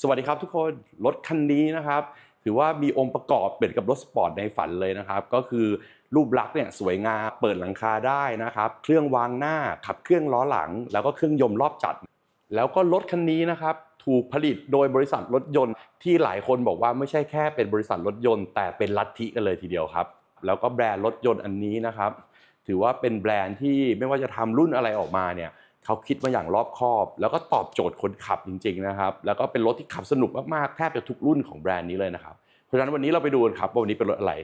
สวัสดีครับทุกคนรถคันนี้นะครับ ถือว่ามีองค์ประกอบเป็นกับรถสปอร์ตในฝันเลยนะครับ ก็คือรูปลักษณ์เนี่ยสวยงามเปิดหลังคาได้นะครับ เครื่องวางหน้าขับเครื่องล้อหลัง แล้วก็เครื่องยนต์รอบจัด แล้วก็รถคันนี้นะครับถูกผลิตโดยบริษัทรถยนต์ ที่หลายคนบอกว่าไม่ใช่แค่เป็นบริษัทรถยนต์ แต่เป็นลัทธิกันเลยทีเดียวครับ แล้วก็แบรนด์รถยนต์อันนี้นะครับ ถือว่าเป็นแบรนด์ที่ไม่ว่าจะทำรุ่นอะไรออกมาเนี่ย เขาคิดมาอย่างรอบคอบ แล้วก็ตอบโจทย์คนขับจริงๆนะครับ แล้วก็เป็นรถที่ขับสนุกมากๆ แทบจะทุกรุ่นของแบรนด์นี้เลยนะครับ เพราะฉะนั้นวันนี้เราไปดูกันครับว่าวันนี้เป็นรถอะไร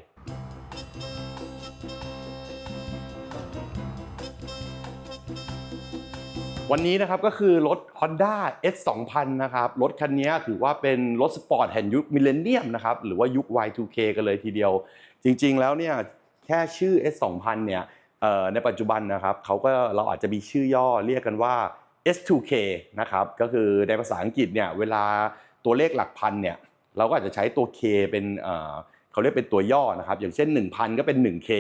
วันนี้นะครับก็คือรถ Honda S 2 0 0นะครับ รถคันนี้ถือว่าเป็นรถสปอร์ตแห่งยุคมิเลเนียมนะครับ หรือว่ายุค Y2K กันเลยทีเดียว จริงๆแล้วเนี่ยแค่ชื่อ S 2 0 0เนี่ย ในปัจจุบันนะครับเขาก็เราอาจจะมีชื่อย่อเรียกกันว่า S2K นะครับก็คือในภาษาอังกฤษเนี่ยเวลาตัวเลขหลักพันเนี่ยเราก็อาจจะใช้ตัว K เป็นเขาเรียกเป็นตัวย่อนะครับอย่างเช่น 1,000 ก็เป็น 1K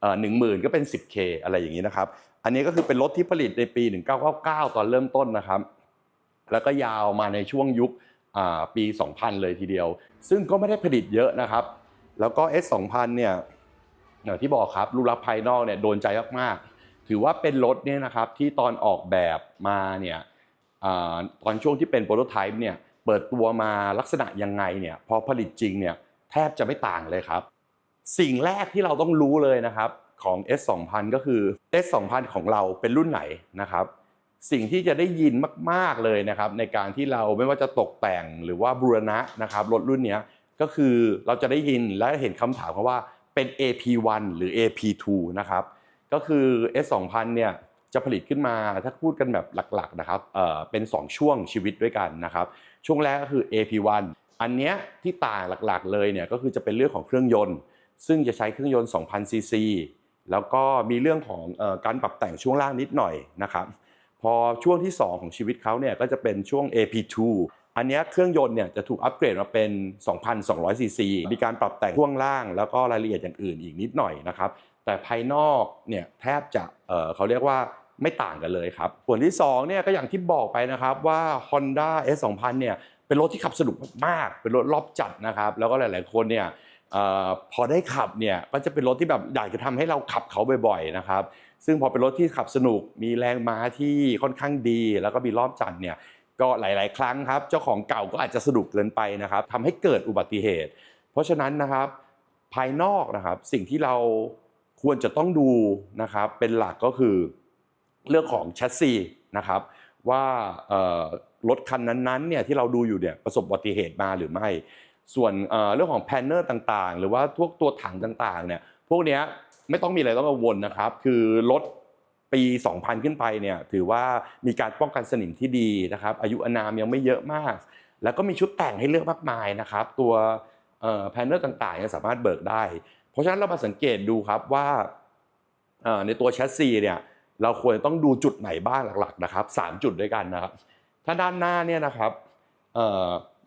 เอ่อ10,000ก็เป็น 10K อะไรอย่างนี้นะครับ อันนี้ก็คือเป็นรถที่ผลิตในปี 1999 ตอนเริ่มต้นนะครับ แล้วก็ยาวมาในช่วงยุคปี 2000 เลยทีเดียว ซึ่งก็ไม่ได้ผลิตเยอะนะครับ แล้วก็ S 2000 เนี่ย อย่างที่บอกครับรูปลักษณ์ภายนอกเนี่ยโดนใจมากๆ ถือว่าเป็นรถเนี่ยนะครับที่ตอนออกแบบมาเนี่ยอตอนช่วงที่เป็นโปรโตไทป์เนี่ยเปิดตัวมาลักษณะยังไงเนี่ยพอผลิตจริงเนี่ยแทบจะไม่ต่างเลยครับ สิ่งแรกที่เราต้องรู้เลยนะครับของ S 2 0 0ก็คือ S 2 0 0ของเราเป็นรุ่นไหนนะครับ สิ่งที่จะได้ยินมากๆเลยนะครับ ในการที่เราไม่ว่าจะตกแต่งหรือว่าบูรณะนะครับรถรุ่นนี้ก็คือเราจะได้ยินและเห็นคำถามเขาว่า เป็น AP1 หรือ AP2 นะครับก็คือ S 2000 เนี่ยจะผลิตขึ้นมาถ้าพูดกันแบบหลักๆนะครับเอ่อเป็น 2 ช่วงชีวิตด้วยกันนะครับช่วงแรกก็คือ AP1 อันเนี้ยที่ต่างหลักๆเลยเนี่ยก็คือจะเป็นเรื่องของเครื่องยนต์ ซึ่งจะใช้เครื่องยนต์ 2,000 ซีซีแล้วก็มีเรื่องของอการปรับแต่งช่วงล่างนิดหน่อยนะครับพอช่วงที่ 2 ของชีวิตเขาเนี่ยก็จะเป็นช่วง AP2 อันนี้เครื่องยนต์เนี่ยจะถูกอัปเกรดมาเป็น 2,200 ซีซี มีการปรับแต่งช่วงล่างแล้วก็รายละเอียดอย่างอื่นอีกนิดหน่อยนะครับ แต่ภายนอกเนี่ยแทบจะเเขาเรียกว่าไม่ต่างกันเลยครับ ส่วนที่2เนี่ยก็อย่างที่บอกไปนะครับว่า Honda S 2000เนี่ยเป็นรถที่ขับสนุกมาก เป็นรถรอบจัดนะครับ แล้วก็หลาย ๆ คนเนี่ยออพอได้ขับเนี่ยก็จะเป็นรถที่แบบอยากจะทำให้เราขับเขาบ่อย ๆ นะครับ ซึ่งพอเป็นรถที่ขับสนุกมีแรงม้าที่ค่อนข้างดี แล้วก็มีรอบจัดเนี่ย ก็หลาย ๆ ครั้งครับ เจ้าของเก่าก็อาจจะสนุกเกินไปนะครับทำให้เกิดอุบัติเหตุ เพราะฉะนั้นนะครับภายนอกนะครับสิ่งที่เราควรจะต้องดูนะครับเป็นหลักก็คือเรื่องของแชสซีนะครับว่ารถคันนั้นๆเนี่ยที่เราดูอยู่เนี่ยประสบอุบัติเหตุมาหรือไม่ ส่วนเรื่องของแพนเนอร์ต่างๆ หรือว่าพวกตัวถังต่างๆเนี่ยพวกนี้ไม่ต้องมีอะไรต้องกังวลนะครับ คือรถ ปี 2000 ขึ้นไปเนี่ยถือว่ามีการป้องกันสนิมที่ดีนะครับ อายุอนามยังไม่เยอะมาก แล้วก็มีชุดแต่งให้เลือกมากมายนะครับ ตัวแพนเนอร์ต่างๆสามารถเบิกได้ เพราะฉะนั้นเรามาสังเกตดูครับว่าในตัวแชสซีเนี่ยเราควรต้องดูจุดไหนบ้างหลักๆนะครับสามจุดด้วยกันนะครับ ถ้าด้านหน้าเนี่ยนะครับ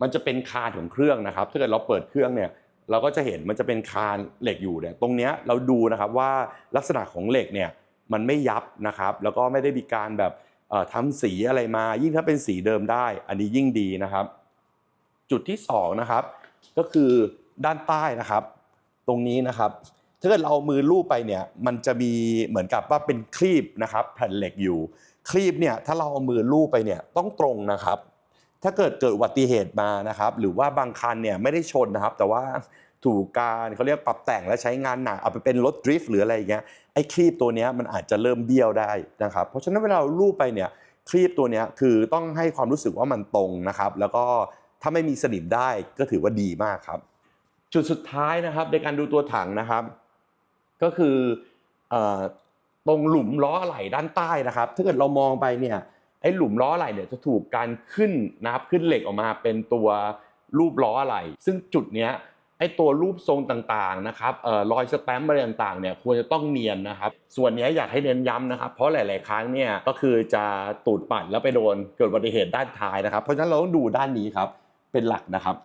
มันจะเป็นคานของเครื่องนะครับ ถ้าเกิดเราเปิดเครื่องเนี่ยเราก็จะเห็นมันจะเป็นคานเหล็กอยู่เนี่ยตรงเนี้ยเราดูนะครับว่าลักษณะของเหล็กเนี่ย มันไม่ยับนะครับ แล้วก็ไม่ได้มีการแบบเอ่อทำสีอะไรมา ยิ่งถ้าเป็นสีเดิมได้ อันนี้ยิ่งดีนะครับ จุดที่สองนะครับ ก็คือด้านใต้นะครับ ตรงนี้นะครับ ถ้าเกิดเราเอามือลูบไปเนี่ย มันจะมีเหมือนกับว่าเป็นคลีบนะครับ แผ่นเหล็กอยู่ คลีบเนี่ย ถ้าเราเอามือลูบไปเนี่ย ต้องตรงนะครับ ถ้าเกิดเกิดอุบัติเหตุมานะครับ หรือว่าบางคันเนี่ยไม่ได้ชนนะครับ แต่ว่า ถูกการเขาเรียกปรับแต่งและใช้งานหนักเอาไปเป็นรถดริฟต์หรืออะไรอย่างเงี้ยไอ้คลีบตัวนี้มันอาจจะเริ่มเบี้ยวได้นะครับเพราะฉะนั้นเวลาเราลูบไปเนี่ยคลีบตัวนี้คือต้องให้ความรู้สึกว่ามันตรงนะครับ แล้วก็ถ้าไม่มีสนิมได้ก็ถือว่าดีมากครับ จุดสุดท้ายนะครับในการดูตัวถังนะครับ ก็คือเอ่อตรงหลุมล้ออะไหล่ด้านใต้นะครับ ถ้าเกิดเรามองไปเนี่ยไอ้หลุมล้ออะไหล่เนี่ยจะถูกการขึ้นนะครับขึ้นเหล็กออกมาเป็นตัวรูปล้ออะไหล่ซึ่งจุดเนี้ย ไอ้ตัวรูปทรงต่างๆนะครับเอ่อรอยสแตมป์อะไรต่างๆเนี่ยควรจะต้องเนียนนะครับ ส่วนนี้อยากให้เน้นย้ำนะครับ เพราะหลาย ๆ ครั้งเนี่ยก็คือจะตูดปัดแล้วไปโดนเกิดอุบัติเหตุด้านท้ายนะครับ เพราะฉะนั้นเราต้องดูด้านนี้ครับเป็นหลักนะครับ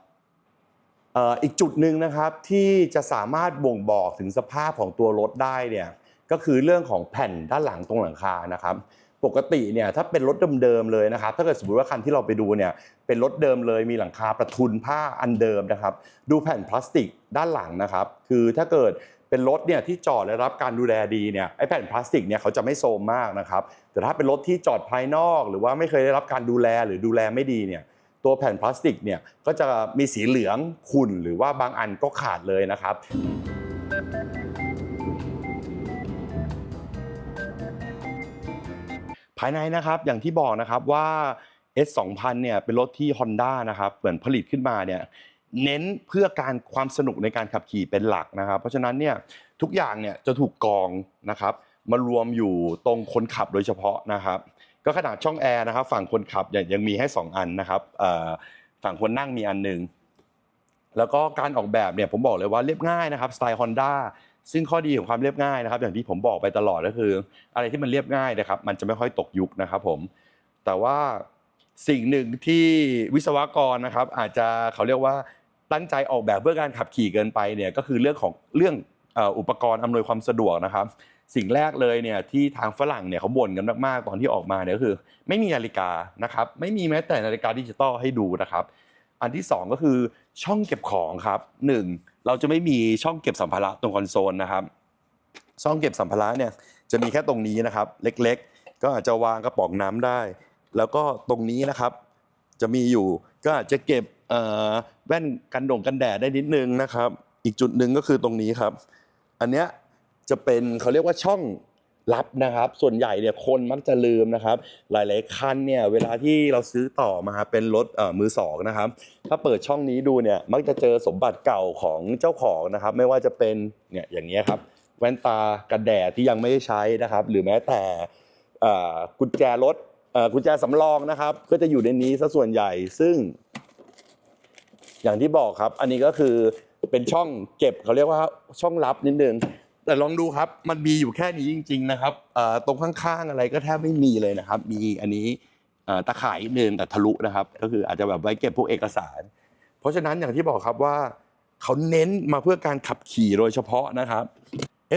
เอ่ออีกจุดหนึ่งนะครับที่จะสามารถบ่งบอกถึงสภาพของตัวรถได้เนี่ยก็คือเรื่องของแผ่นด้านหลังตรงหลังคานะครับ ปกติเนี่ยถ้าเป็นรถเดิมๆเลยนะครับถ้าเกิดสมมติว่าคันที่เราไปดูเนี่ยเป็นรถเดิมเลยมีหลังคาประทุนผ้าอันเดิมนะครับดูแผ่นพลาสติกด้านหลังนะครับ คือถ้าเกิดเป็นรถเนี่ยที่จอดและรับการดูแลดีเนี่ยไอ้แผ่นพลาสติกเนี่ยเขาจะไม่โทรมมากนะครับแต่ถ้าเป็นรถที่จอดภายนอก หรือว่าไม่เคยได้รับการดูแลหรือดูแลไม่ดีเนี่ยตัวแผ่นพลาสติกเนี่ยก็จะมีสีเหลืองขุ่นหรือว่าบางอันก็ขาดเลยนะครับ ภายในนะครับอย่างที่บอกนะครับว่า S 2 0 0เนี่ยเป็นรถที่ Honda นะครับเหมือนผลิตขึ้นมาเนี่ยเน้นเพื่อการความสนุกในการขับขี่เป็นหลักนะครับ เพราะฉะนั้นเนี่ยทุกอย่างเนี่ยจะถูกกองนะครับมารวมอยู่ตรงคนขับโดยเฉพาะนะครับ ก็ขนาดช่องแอร์นะครับ ฝั่งคนขับยังยังมีให้ 2 อันนะครับฝั่งคนนั่งมีอันหนึ่งแล้วก็การออกแบบเนี่ยผมบอกเลยว่าเรียบง่ายนะครับสไตล์ Honda ซึ่งข้อดีของความเรียบง่ายนะครับ อย่างที่ผมบอกไปตลอดก็คือ อะไรที่มันเรียบง่ายนะครับ มันจะไม่ค่อยตกยุคนะครับผมแต่ว่าสิ่งหนึ่งที่วิศวกรนะครับ อาจจะเขาเรียกว่าตั้งใจออกแบบเพื่อการขับขี่เกินไปเนี่ยก็คือเรื่องของเรื่องอุปกรณ์อำนวยความสะดวกนะครับ สิ่งแรกเลยเนี่ยที่ทางฝรั่งเนี่ยเขาบ่นกันมากๆตอนที่ออกมาเนี่ยก็คือ ไม่มีนาฬิกานะครับ ไม่มีแม้แต่นาฬิกาดิจิตอลให้ดูนะครับ อันที่สองก็คือช่องเก็บของครับหนึ่งเราจะไม่มีช่องเก็บสัมภาระตรงคอนโซลนะครับ ช่องเก็บสัมภาระเนี่ยจะมีแค่ตรงนี้นะครับ เล็กๆ ก็อาจจะวางกระป๋องน้ำได้ แล้วก็ตรงนี้นะครับ จะมีอยู่ก็อาจจะเก็บแว่นกันดงกันแดดได้นิดนึงนะครับ อีกจุดหนึ่งก็คือตรงนี้ครับ อันเนี้ยจะเป็นเขาเรียกว่าช่อง ลับนะครับ ส่วนใหญ่เนี่ยคนมักจะลืมนะครับ หลาย ๆ คันเนี่ยเวลาที่เราซื้อต่อมาเป็นรถมือสองนะครับ ถ้าเปิดช่องนี้ดูเนี่ยมักจะเจอสมบัติเก่าของเจ้าของนะครับ ไม่ว่าจะเป็นเนี่ยอย่างเงี้ครับแว่นตากันแดดที่ยังไม่ได้ใช้นะครับ หรือแม้แต่กุญแจรถกุญแจสำรองนะครับ ก็จะอยู่ในนี้ซะส่วนใหญ่ซึ่ง อย่างที่บอกครับ อันนี้ก็คือเป็นช่องเก็บเขาเรียกว่าช่องลับนิดนึง แต่ลองดูครับ มันมีอยู่แค่นี้จริง ๆ นะครับตรงข้างๆอะไรก็แทบไม่มีเลยนะครับ มีอันนี้ตะข่ายเนินแต่ทะลุนะครับ ก็คืออาจจะแบบไว้เก็บพวกเอกสาร เพราะฉะนั้นอย่างที่บอกครับว่าเขาเน้นมาเพื่อการขับขี่โดยเฉพาะนะครับ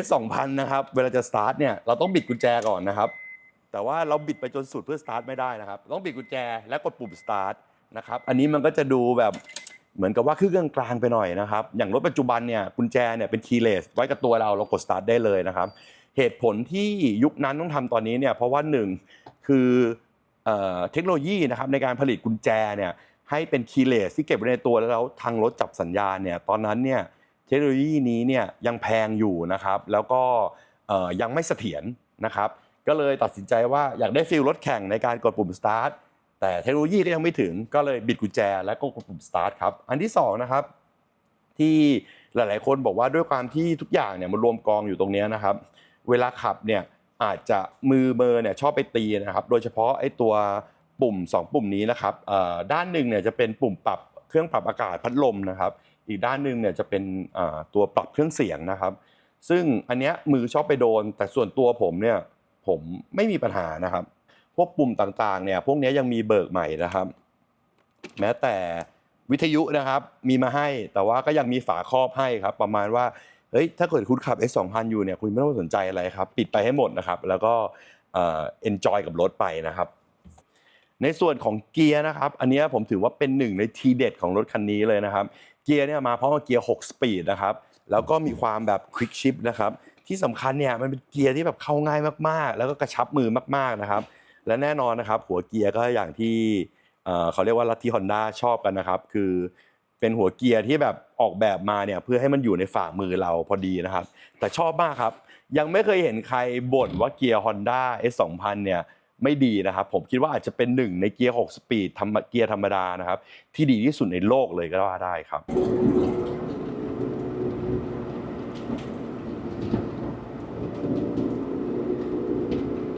S 2 0 0 0นะครับ เวลาจะสตาร์ทเนี่ยเราต้องบิดกุญแจก่อนนะครับ แต่ว่าเราบิดไปจนสุดเพื่อสตาร์ทไม่ได้นะครับ ต้องบิดกุญแจและกดปุ่มสตาร์ทนะครับ อันนี้มันก็จะดูแบบ เหมือนกับว่าคือเครื่องกลางไปหน่อยนะครับ อย่างรถปัจจุบันเนี่ยกุญแจเนี่ยเป็นคีย์เลสไว้กับตัวเราเรากดสตาร์ทได้เลยนะครับ เหตุผลที่ยุคนั้นต้องทำตอนนี้เนี่ยเพราะว่าหนึ่งคือเทคโนโลยีนะครับในการผลิตกุญแจเนี่ยให้เป็นคีย์เลสที่เก็บไว้ในตัวแล้วทางรถจับสัญญาณเนี่ยตอนนั้นเนี่ยเทคโนโลยีนี้เนี่ยยังแพงอยู่นะครับ แล้วก็ยังไม่เสถียรนะครับ ก็เลยตัดสินใจว่าอยากได้ฟิลรถแข่งในการกดปุ่มสตาร์ท แต่เทคโนโลยีก็ยังไม่ถึงก็เลยบิดกุญแจและก็กดปุ่มสตาร์ทครับอันที่สองนะครับที่หลาย ๆ คนบอกว่าด้วยความที่ทุกอย่างเนี่ยมันรวมกองอยู่ตรงนี้นะครับ เวลาขับเนี่ยอาจจะมือเบอร์เนี่ยชอบไปตีนะครับ โดยเฉพาะไอ้ตัวปุ่ม 2 ปุ่มนี้นะครับด้านหนึ่งเนี่ยจะเป็นปุ่มปรับเครื่องปรับอากาศพัดลมนะครับ อีกด้านหนึ่งเนี่ยจะเป็นตัวปรับเครื่องเสียงนะครับ ซึ่งอันเนี้ยมือชอบไปโดน แต่ส่วนตัวผมเนี่ยผมไม่มีปัญหานะครับ พวกปุ่มต่างๆเนี่ยพวกนี้ยังมีเบิกใหม่นะครับ แม้แต่วิทยุนะครับมีมาให้แต่ว่าก็ยังมีฝาครอบให้ครับ ประมาณว่าเฮ้ยถ้าเกิดคุณขับ S 2 0 0อยู่เนี่ยคุณไม่ต้องสนใจอะไรครับ ปิดไปให้หมดนะครับ แล้วก็เอ่อ enjoy กับรถไปนะครับ ในส่วนของเกียร์นะครับ อันนี้ผมถือว่าเป็นหนึ่งในทีเด็ดของรถคันนี้เลยนะครับ เกียร์เนี่ยมาพร้อมกับเกียร์ 6 สปีดนะครับ แล้วก็มีความแบบควิกชิปนะครับ ที่สำคัญเนี่ยมันเป็นเกียร์ที่แบบเข้าง่ายมากๆ แล้วก็กระชับมือมากๆนะครับ และแน่นอนนะครับหัวเกียร์ก็อย่างที่เขาเรียกว่าลัทธิฮอนด้าชอบกันนะครับ คือเป็นหัวเกียร์ที่แบบออกแบบมาเนี่ยเพื่อให้มันอยู่ในฝ่ามือเราพอดีนะครับ แต่ชอบมากครับ ยังไม่เคยเห็นใครบ่นว่าเกียร์ Honda S 2 0 0เนี่ยไม่ดีนะครับ ผมคิดว่าอาจจะเป็นหนึ่งในเกียร์ 6 สปีดธรรมเกียร์ธรรมดานะครับ ที่ดีที่สุดในโลกเลยก็ว่าได้ครับ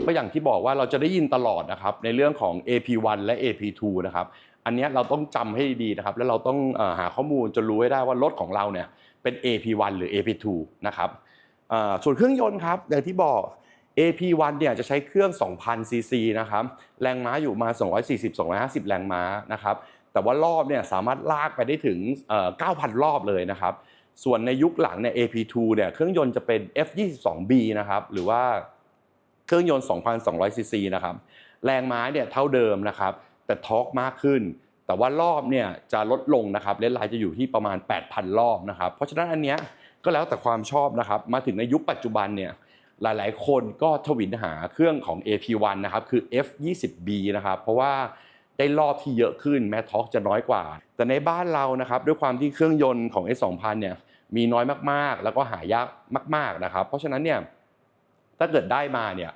ก็อย่างที่บอกว่าเราจะได้ยินตลอดนะครับในเรื่องของ AP1 และ AP2 นะครับอันนี้เราต้องจำให้ดีนะครับ แล้วเราต้องหาข้อมูลจนรู้ให้ได้ว่ารถของเราเนี่ยเป็น AP1 หรือ AP2 นะครับส่วนเครื่องยนต์ครับอย่างที่บอก AP1 เนี่ยจะใช้เครื่อง 2,000 ซีซีนะครับแรงม้าอยู่มา 240-250 แรงม้านะครับแต่ว่ารอบเนี่ยสามารถลากไปได้ถึง 9,000 รอบเลยนะครับส่วนในยุคหลังเนี่ย AP2 เนี่ยเครื่องยนต์จะเป็น F22B นะครับหรือว่า เครื่องยนต์ 2,200ซีซีนะครับ แรงม้าเนี่ยเท่าเดิมนะครับ แต่ทอร์กมากขึ้น แต่ว่ารอบเนี่ยจะลดลงนะครับ เลนไลน์จะอยู่ที่ประมาณ 8,000 รอบนะครับ เพราะฉะนั้นอันเนี้ยก็แล้วแต่ความชอบนะครับ มาถึงในยุคปัจจุบันเนี่ยหลายๆ คนก็ทวินหาเครื่องของ AP1 นะครับ คือ F20B นะครับ เพราะว่าได้รอบที่เยอะขึ้นแม้ทอร์กจะน้อยกว่า แต่ในบ้านเรานะครับด้วยความที่เครื่องยนต์ของ S2000 เนี่ยมีน้อยมากๆ แล้วก็หายากมาก ๆนะครับ เพราะฉะนั้นเนี่ย ถ้าเกิดได้มาเนี่ย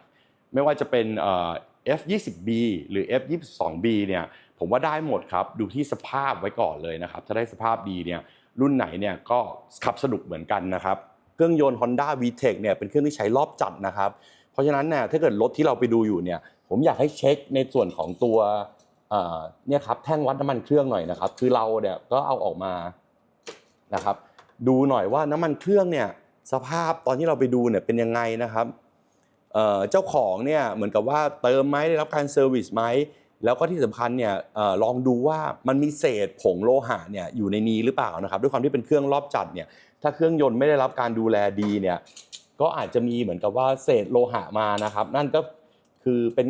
ไม่ว่าจะเป็นเอ่อ F20B หรือ F22B เนี่ยผมว่าได้หมดครับดูที่สภาพไว้ก่อนเลยนะครับ ถ้าได้สภาพดีเนี่ยรุ่นไหนเนี่ยก็ขับสนุกเหมือนกันนะครับ เครื่องยนต์ Honda VTEC เนี่ยเป็นเครื่องที่ใช้รอบจัดนะครับ เพราะฉะนั้นเนี่ยถ้าเกิดรถที่เราไปดูอยู่เนี่ยผมอยากให้เช็คในส่วนของตัวเอ่อเนี่ยครับแท่งวัดน้ำมันเครื่องหน่อยนะครับ คือเราเนี่ยก็เอาออกมานะครับ ดูหน่อยว่าน้ำมันเครื่องเนี่ยสภาพตอนที่เราไปดูเนี่ยเป็นยังไงนะครับ เจ้าของเนี่ยเหมือนกับว่าเติมไหมได้รับการเซอร์วิสไหมแล้วก็ที่สำคัญเนี่ยอลองดูว่ามันมีเศษผงโลหะเนี่ยอยู่ในนี้หรือเปล่านะครับ ด้วยความที่เป็นเครื่องรอบจัดเนี่ยถ้าเครื่องยนต์ไม่ได้รับการดูแลดีเนี่ยก็อาจจะมีเหมือนกับว่าเศษโลหะมานะครับ นั่นก็คือเป็น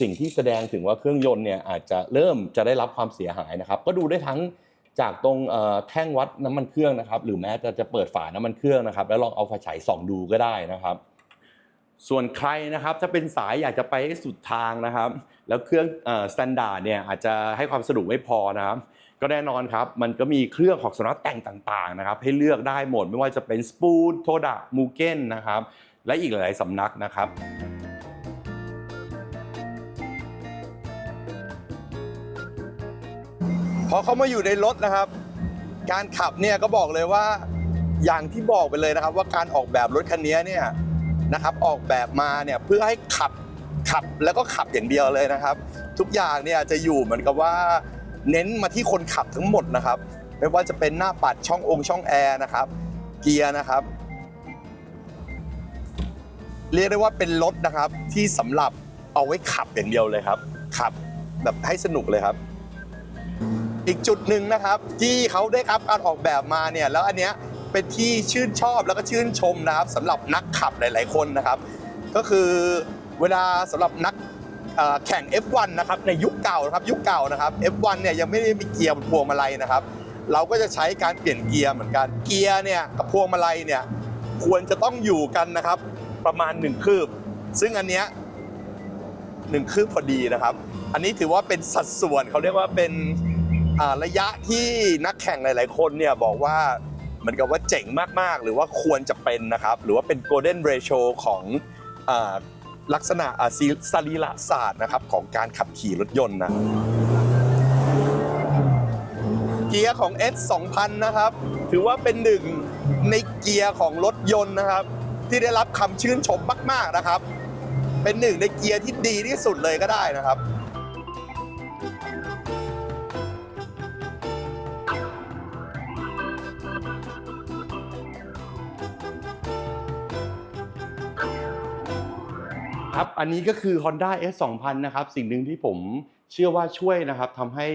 สิ่งที่แสดงถึงว่าเครื่องยนต์เนี่ยอาจจะเริ่มจะได้รับความเสียหายนะครับ ก็ดูได้ทั้งจากตรงแท่งวัดน้ำมันเครื่องนะครับ หรือแม้แต่จะเปิดฝาน้ำมันเครื่องนะครับ แล้วลองเอาไฟฉายส่องดูก็ได้นะครับ ส่วนใครนะครับถ้าเป็นสายอยากจะไปให้สุดทางนะครับ แล้วเครื่องสแตนดาร์ดเนี่ยอาจจะให้ความสะดวกไม่พอนะครับ ก็แน่นอนครับ มันก็มีเครื่องของสำนักแต่งต่างๆนะครับ ให้เลือกได้หมดไม่ว่าจะเป็นสปูนโทดะมูเก้นนะครับ และอีกหลายๆสำนักนะครับพอเขามาอยู่ในรถนะครับ การขับเนี่ยก็บอกเลยว่าอย่างที่บอกไปเลยนะครับ ว่าการออกแบบรถคันนี้เนี่ย นะครับออกแบบมาเนี่ยเพื่อให้ขับขับแล้วก็ขับอย่างเดียวเลยนะครับ ทุกอย่างเนี่ยจะอยู่เหมือนกับว่า เน้นมาที่คนขับทั้งหมดนะครับ ไม่ว่าจะเป็นหน้าปัดช่ององค์ช่องแอร์นะครับเกียร์นะครับ เรียกได้ว่าเป็นรถนะครับที่สำหรับเอาไว้ขับอย่างเดียวเลยครับขับแบบให้สนุกเลยครับ อีกจุดหนึ่งนะครับที่เขาได้รับการออกแบบมาเนี่ยแล้วอันเนี้ย เป็นที่ชื่นชอบแล้วก็ชื่นชมนะครับสำหรับนักขับหลาย ๆ คนนะครับ ก็คือเวลาสำหรับนักแข่ง F1 นะครับในยุคเก่านะครับยุคเก่านะครับ F1 เนี่ยยังไม่ได้มีเกียร์บนพวงมาลัยนะครับ เราก็จะใช้การเปลี่ยนเกียร์เหมือนกันเกียร์เนี่ยกับพวงมาลัยเนี่ยควรจะต้องอยู่กันนะครับประมาณหนึ่งคืบ ซึ่งอันเนี้ยหนึ่งคืบพอดีนะครับ อันนี้ถือว่าเป็นสัดส่วนเขาเรียกว่าเป็นระยะที่นักแข่งหลาย ๆ คนเนี่ยบอกว่า เหมือนกับว่าเจ๋งมาก ๆ หรือว่าควรจะเป็นนะครับ หรือว่าเป็น golden ratio ของอลักษณะอ่าซีสรีระศาสตร์นะครับของการขับขี่รถยนต์นะเกียร์ของ S 2000 นะครับ ถือว่าเป็นหนึ่งในเกียร์ของรถยนต์นะครับ ที่ได้รับคำชื่นชมมาก ๆนะครับ เป็นหนึ่งในเกียร์ที่ดีที่สุดเลยก็ได้นะครับ อันนี้ก็คือ Honda S 2000นะครับสิ่งหนึ่งที่ผมเชื่อว่าช่วยนะครับทำให้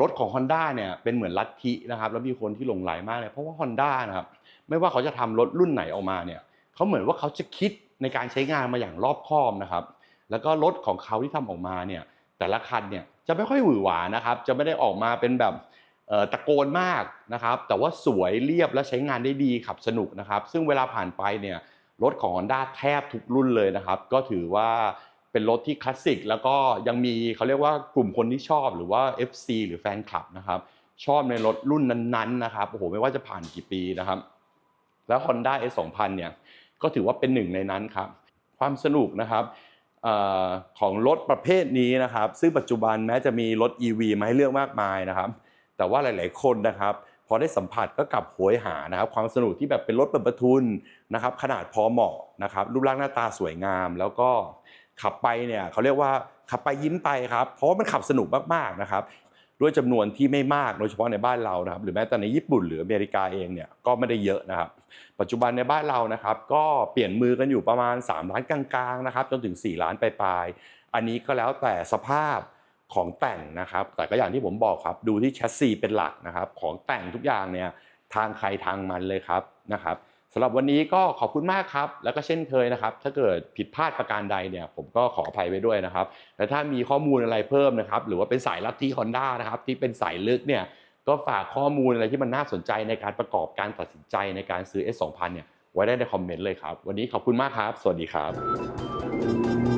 รถของ Honda เนี่ยเป็นเหมือนลัทธินะครับแล้วมีคนที่หลงไหลมากเลยเพราะว่า Honda นะครับไม่ว่าเขาจะทำรถรุ่นไหนออกมาเนี่ยเขาเหมือนว่าเขาจะคิดในการใช้งานมาอย่างรอบคอบนะครับแล้วก็รถของเขาที่ทำออกมาเนี่ยแต่ละคันเนี่ยจะไม่ค่อยหวือหวานะครับจะไม่ได้ออกมาเป็นแบบตะโกนมากนะครับแต่ว่าสวยเรียบและใช้งานได้ดีขับสนุกนะครับซึ่งเวลาผ่านไปเนี่ย รถของ Honda แทบทุกรุ่นเลยนะครับ ก็ถือว่าเป็นรถที่คลาสสิกแล้วก็ยังมีเขาเรียกว่ากลุ่มคนที่ชอบหรือว่า FC หรือแฟนคลับนะครับ ชอบในรถรุ่นนั้นๆนะครับโอ้โหไม่ว่าจะผ่านกี่ปีนะครับ แล้ว Honda S 2000เนี่ยก็ถือว่าเป็นหนึ่งในนั้นครับ ความสนุกนะครับออของรถประเภทนี้นะครับ ซึ่งปัจจุบันแม้จะมีรถ EV มาให้เลือกมากมายนะครับ แต่ว่าหลาย ๆ คนนะครับ อได้สัมผัสก็กลับโหยหานะครับ ความสนุกที่แบบเป็นรถเปิดประทุนนะครับ ขนาดพอเหมาะนะครับ รูปร่างหน้าตาสวยงาม แล้วก็ขับไปเนี่ยเขาเรียกว่าขับไปยิ้มไปครับ เพราะว่ามันขับสนุกมากๆนะครับด้วยจำนวนที่ไม่มากโดยเฉพาะในบ้านเรานะครับหรือแม้แต่ในญี่ปุ่นหรืออเมริกาเองเนี่ยก็ไม่ได้เยอะนะครับ ปัจจุบันในบ้านเรานะครับ ก็เปลี่ยนมือกันอยู่ประมาณ 3 ล้านกลางๆนะครับจนถึง 4 ล้านปลายๆอันนี้ก็แล้วแต่สภาพ ของแต่งนะครับ แต่ก็อย่างที่ผมบอกครับ ดูที่แชสซีเป็นหลักนะครับ ของแต่งทุกอย่างเนี่ยทางใครทางมันเลยครับนะครับสำหรับวันนี้ก็ขอบคุณมากครับ แล้วก็เช่นเคยนะครับ ถ้าเกิดผิดพลาดประการใดเนี่ย ผมก็ขออภัยไว้ด้วยนะครับและถ้ามีข้อมูลอะไรเพิ่มนะครับ หรือว่าเป็นสายลัทธิ Honda นะครับ ที่เป็นสายลึกเนี่ยก็ฝากข้อมูลอะไรที่มันน่าสนใจในการประกอบการตัดสินใจในการซื้อ S 2 0 0เนี่ยไว้ได้ในคอมเมนต์เลยครับ วันนี้ขอบคุณมากครับ สวัสดีครับ